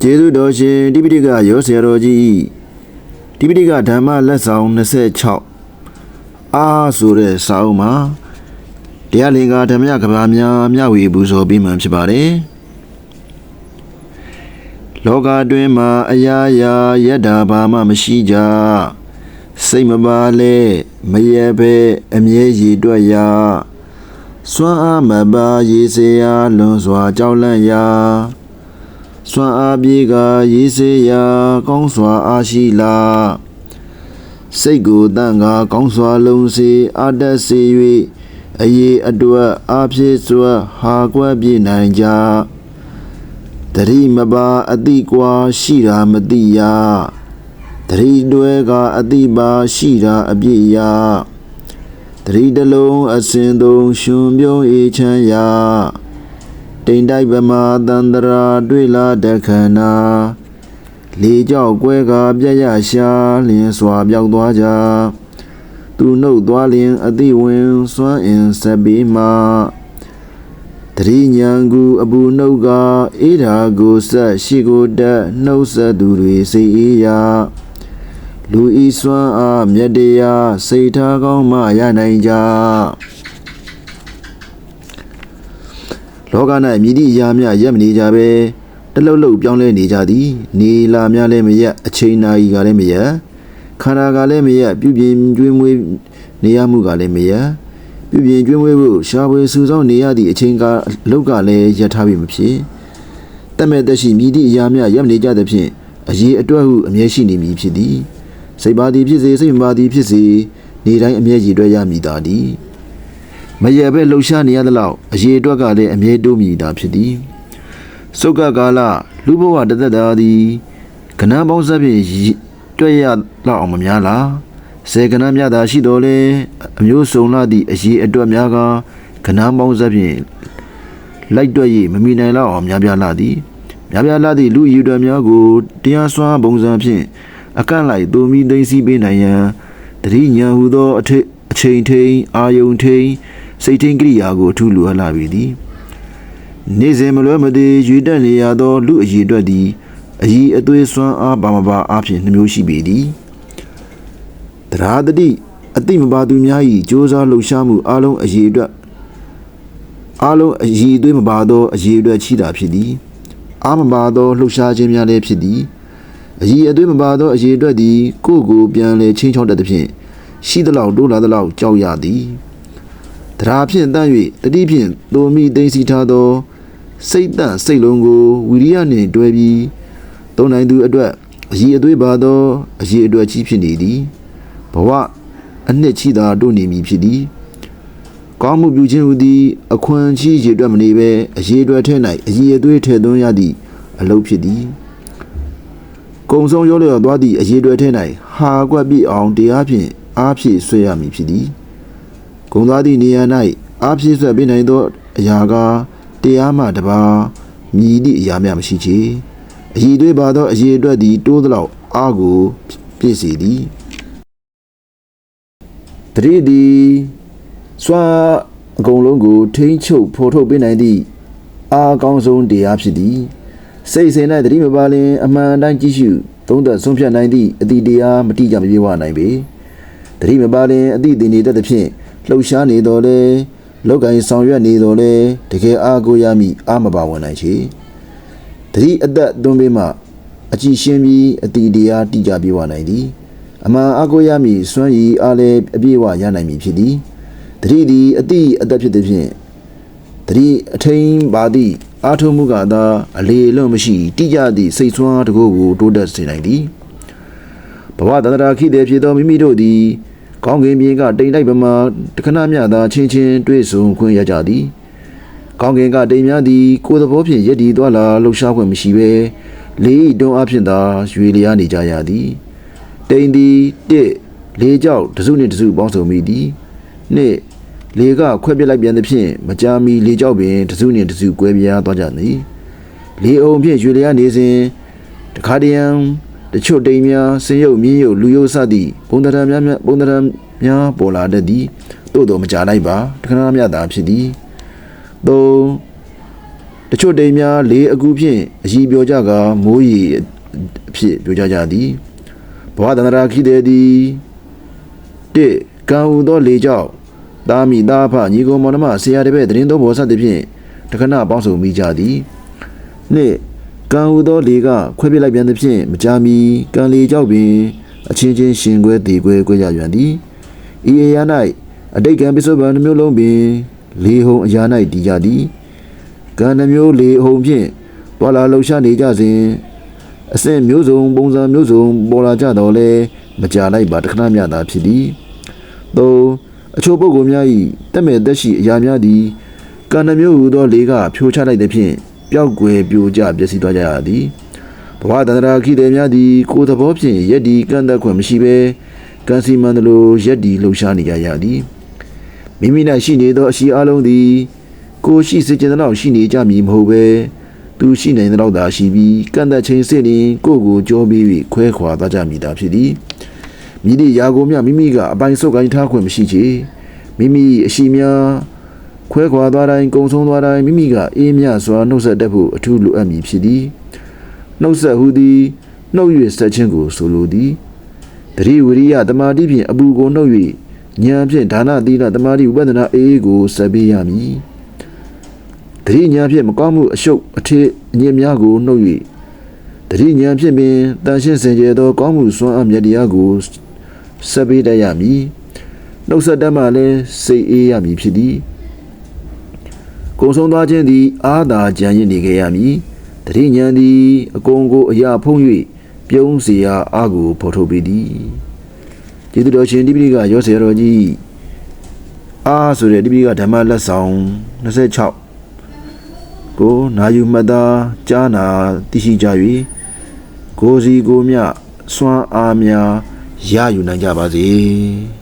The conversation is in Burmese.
ကျေးဇူးတော်ရှင်တိပိဋကရောဆရာတော်ကြီးတိပိဋကဓမ္မလက်ဆောင်26အာဆိုတဲ့စာအုပ်မှာတရားလင်္ကာဓမ္မကဘာများမျှဝေပူဇော်ပြီးမှဖြစ်ပါတယ်လောကအတွင်းမှာအရာရာယတ္တာဘာမှမရှိကြစိတ်မပါလဲမရဲပဲအမြဲရည်တွက်ရာစွမ်းအားမပါရေစေရာလွန်စွာကြောက်လန့်ရာ စွမ်းအားပြေကရေးစေရာကောင်းစွာအားရှိလားစိတ်ကိုတန့်ကကောင်းစွာလုံးစေအာတတ်စေ၍အရေးအတွက်အားဖြည့်စွာဟာကွက်ပြနိုင်ကြတတိမပါအတိကွာရှိတာမတိရတတိတွဲကအတိပါရှိတာအပြည့်ရတတိတလုံးအစင်သုံးရှင်ပြုံးအေချမ်းရာ တိမ်တိုက်ဗမာတန္တရာတွေ့လာတခဏာလေကြောက်ကွဲကပြက်ရရှာလင်းစွာပြောက်သွားကြသူနှုတ်သွားလျင်အတိဝင်စွမ်းအင်စက်ပြီးမှတတိညာကူအပူနှုတ်ကအေးဓာကိုဆက်ရှိကိုတက်နှုတ်ဆက်သူတွေစိတ်အေးရာလူဤစွမ်းအားမြတ်တရားစိတ်ထားကောင်းမှရနိုင်ကြ လောက၌မြည်သည့်အရာများရက်မနေကြပဲတလှုပ်လှုပ်ပြောင်းလဲနေကြသည် နေလာများလည်းမရက်အချိန်နာရီကလည်းမရက်ခန္ဓာကလည်းမရက်ပြုပြင်ကျွေးမွေးနေရမှုကလည်းမရက်ပြုပြင်ကျွေးမွေးဖို့ရှားပွေစူဆောင်းနေရသည့်အချိန်ကအလောက်ကလည်းရက်ထားပြီမဖြစ်တတ်မဲ့တရှိမြည်သည့်အရာများရက်မနေကြသဖြင့်အရေးအတွက်ဟုအမြဲရှိနေမည်ဖြစ်သည်စိတ်ပါသည်ဖြစ်စေစိတ်မပါသည်ဖြစ်စေနေတိုင်းအမြဲရည်တွဲရမည်သာသည် မရပဲလှုပ်ရှားနေရသလောက်အရေးအတွက်ကလည်းအမြဲတိုးမြည်တာဖြစ်သည်စုကကာလလူဘဝတသက်တာသည်ကဏ္ဍပေါင်းစပ်ဖြင့်ရည်တွေ့ရလောက်အောင်မများလားစေကဏ္ဍများသာရှိတော်လဲအမျိုးစုံလာသည့်အရေးအတွက်များကကဏ္ဍပေါင်းစပ်ဖြင့်လိုက်တွေ့၍မမိနိုင်လောက်အောင်များပြားလာသည်များပြားလာသည့်လူအယူတော်များကိုတရားစွမ်းပုံစံဖြင့်အကန့်လိုက်သူမိသိမ့်စီပေးနိုင်ရန်တတိညာဟုသောအထိအချိန်ထိန်အာယုံထိန် စိတ်ထိန်ကိရိယာကိုအထူးလိုအပ်လာပြီသည်နေ့စဉ်မလွဲမသွေရွေတက်နေရသော လူအည်အတွက်သည်အည်အသွေးစွမ်းအားပါမပါအားဖြင့်နှမျိုးရှိပေသည်တရားတတိအတိမပါသူများ၏စ조사လှုပ်ရှားမှုအလုံးအည်အတွက်အလုံးအည်အသွေးမပါသောအည်အတွက်ချိတာဖြစ်သည်အာမပါသောလှုပ်ရှားခြင်းများလည်းဖြစ်သည်အည်အသွေးမပါသောအည်အတွက်သည်ကိုယ့်ကိုယ်ပြန်လဲချင်းချောက်တတ်သဖြင့်ရှိသလောက်တိုးလာသလောက်ကြောက်ရသည် တရားဖြင့်တန့်၍တတိဖြင့်သိုမိသိမ့်စီထားသောစိတ်တန့်စိတ်လုံးကိုဝီရိယနှင့်တွဲပြီးသုံးနိုင်သူအတွက်အည်အသွေးပါသောအည်အတွက်ကြီးဖြစ်နေသည်ဘဝအနှစ်ချီသာတို့နေမည်ဖြစ်သည်ကောင်းမှုပြုခြင်းဟူသည်အခွင့်ချီးရေတွက်မနေဘဲအရေးအတွက်ထဲ၌အည်အသွေးထည့်သွင်းရသည့်အလုပ်ဖြစ်သည်ကုံဆုံးရောလျော်သွားသည့်အရေးအတွက်ထဲ၌ဟာကွက်ပြည့်အောင်တရားဖြင့်အားဖြည့်ဆွဲရမည်ဖြစ်သည် ဂုံသွားသည့်နေရာ၌အားဖြည့်ဆွဲပေးနိုင်သောအရာကတရားမှတပါမြည်သည့်အရာများမရှိချေအည်သွေးပါသောအရေးအတွက်သည်တိုးသလောက်အားကိုပြည့်စေသည်တတိသည်စွာအကုန်လုံးကိုထိမ့်ချုပ်ဖော်ထုတ်ပေးနိုင်သည့်အားအကောင်းဆုံးတရားဖြစ်သည်စိတ်စဉ်၌တတိမပါလင်အမှန်တိုင်းကြည့်ရှုသုံးသပ်ဆုံးဖြတ်နိုင်သည့်အတိတရားမတိကြမပြေဝနိုင်ပေတတိမပါလင်အတိတင်နေတတ်သဖြင့် လှုပ်ရှားနေတော်လဲလောက်ကင်ဆောင်ရွက်နေတော်လဲတကယ်အားကိုးရမည်အာမပါဝင်နိုင်ချေတတိအသက်သွင်းပေးမှအကြည်ရှင်းပြီးအတိတရားတိကြပြေဝနိုင်သည်အမှန်အားကိုးရမည်စွမ်းရည်အားလည်းအပြည့်အဝရနိုင်မည်ဖြစ်သည်တတိသည်အတိအသက်ဖြစ်သည်ဖြင့်တတိအထိန်ပါသည့်အာထုံမှုကသာအလေအလွတ်မရှိတိကျသည့်စိတ်ဆွမ်းတကိုးကိုတိုးတက်စေနိုင်သည်ဘဝတန္တရာခိတဲ့ဖြစ်သောမိမိတို့သည် ကောင်းကင်မြေကတိမ်တိုက်ပမာတခဏမျှသာချင်းချင်းတွေ့ဆုံခွင့်ရကြသည်ကောင်းကင်ကတိမ်များသည်ကိုယ်သဘောဖြင့်ရည်တည်သွားလာလှုပ်ရှားခွင့်မရှိဘဲလေးတွန်းအဖြစ်သာရွေလျားနေကြရသည်တိမ်သည်တစ်လေးကြောက်တစုနှင့်တစုပေါင်းစုံမိသည်နှစ်လေကခွဲပြစ်လိုက်ပြန်သဖြင့်မကြာမီလေကြောက်ပင်တစုနှင့်တစုကွဲပြားသွားကြသည်လေအုံဖြင့်ရွေလျားနေစဉ်တခါတရံ တချို့တိမ်များဆင်းရုပ်မြင်းရုပ်လူရုပ်စသည့်ပုံသဏ္ဍာန်များများပုံသဏ္ဍာန်များပေါ်လာတတ်သည်သို့တော်မကြလိုက်ပါတခဏများသာဖြစ်သည်သုံးတချို့တိမ်များလေအကူဖြင့်အည်ပြောကြကမိုးရီအဖြစ်ပြောကြကြသည်ဘဝတန္တရာခိတဲ့သည်တစ်ကံဟူသောလေကြောင့်သားမိသားဖညီကိုမောင်နှမဆရာတပည့်တရင်သောဘောဆတ်သည်ဖြင့်တခဏပေါင်းစုံမိကြသည်နှစ် ကံဟူသောလေကခွဲပြစ်လိုက်ပြန်သည်ဖြင့်မကြာမီကံလေကြောင့်ပင်အချင်းချင်းရှင်ခွဲတည်ခွဲခွဲကြရွံသည်ဤအရာ၌အတိတ်ကံပစ္စုပန်တစ်မျိုးလုံးပင်လေဟုံအရာ၌တည်ကြသည်ကံနှမျိုးလေအုံဖြင့်ပေါ်လာလှူရှားနေကြစဉ်အစဉ်မျိုးစုံပုံစံမျိုးစုံပေါ်လာကြတော့လဲမကြလိုက်ပါတခဏမြတာဖြစ်သည်သုံးအချို့ပုဂ္ဂိုလ်များ၏တက်မဲ့တက်ရှိအရာများသည်ကံနှမျိုးဟူသောလေကဖြိုချလိုက်သည်ဖြင့် ပျောက်ကွယ်ပြိုကျပျက်စီးသွားကြရသည်ဘဝတန္တရာခိတဲ့များသည်ကိုယ်သဘောဖြင့်ယက်ဒီကန့်သက်ခွင့်မရှိဘဲကံစီမံသလိုယက်ဒီလှူရှားနေကြရသည်မိမိ၌ရှိနေသောအရှိအလုံးသည်ကိုရှိစေချင်တဲ့လောက်ရှိနေကြမည်မဟုတ်ပဲသူရှိနိုင်တဲ့လောက်သာရှိပြီးကန့်သက်ခြင်းစစ်ရင်ကိုယ့်ကိုကြောပြီးပြီးခွဲခွာသွားကြမည်သာဖြစ်သည်မိသည့်ယာကိုမြမိမိကအပိုင်ဆုပ်ကိုင်းထားခွင့်မရှိချေမိမိအရှိများ ခွဲခွာသွားတိုင်းကုံဆုံးသွားတိုင်းမိမိကအေးမြစွာနှုတ်ဆက်တတ်ဖို့အထူးလိုအပ်မည်ဖြစ်သည်နှုတ်ဆက်ဟူသည်နှုတ်၍ဆက်ခြင်းကိုဆိုလိုသည်တတိဝရိယတမာတိဖြင့်အပူကိုနှုတ်၍ဉာဏ်ဖြင့်ဒါနသီလတမာတိဥပဒနာအေးကိုဆက်ပေးရမည်တတိညာဖြင့်မကောင်းမှုအရှုပ်အထည်အညစ်များကိုနှုတ်၍တတိညာဖြင့်ပင်တန်ရှင်းစင်ကြယ်သောကောင်းမှုစွမ်းအားမြတ်တရားကိုဆက်ပေးတတ်ရမည်နှုတ်ဆက်တတ်မှလည်းစိတ်အေးရမည်ဖြစ်သည် ကုံဆုံးသွားခြင်းသည်အာသာကြံရင်နေခဲ့ရမည်တတိညာသည်အကုန်ကိုအရာဖုံး၍ပြုံးเสียအာကိုဖော်ထုတ်ပေသည်ကျေးဇူးတော်ရှင်တိပိဋကရောစေတော်ကြီးအာဆိုတဲ့တိပိဋကဓမ္မလက်ဆောင်26 ကိုနာယူမှတ်သားကြားနာသိရှိကြ၍ကိုယ်စီကိုယ်မြစွမ်းအားများရယူနိုင်ကြပါစေ။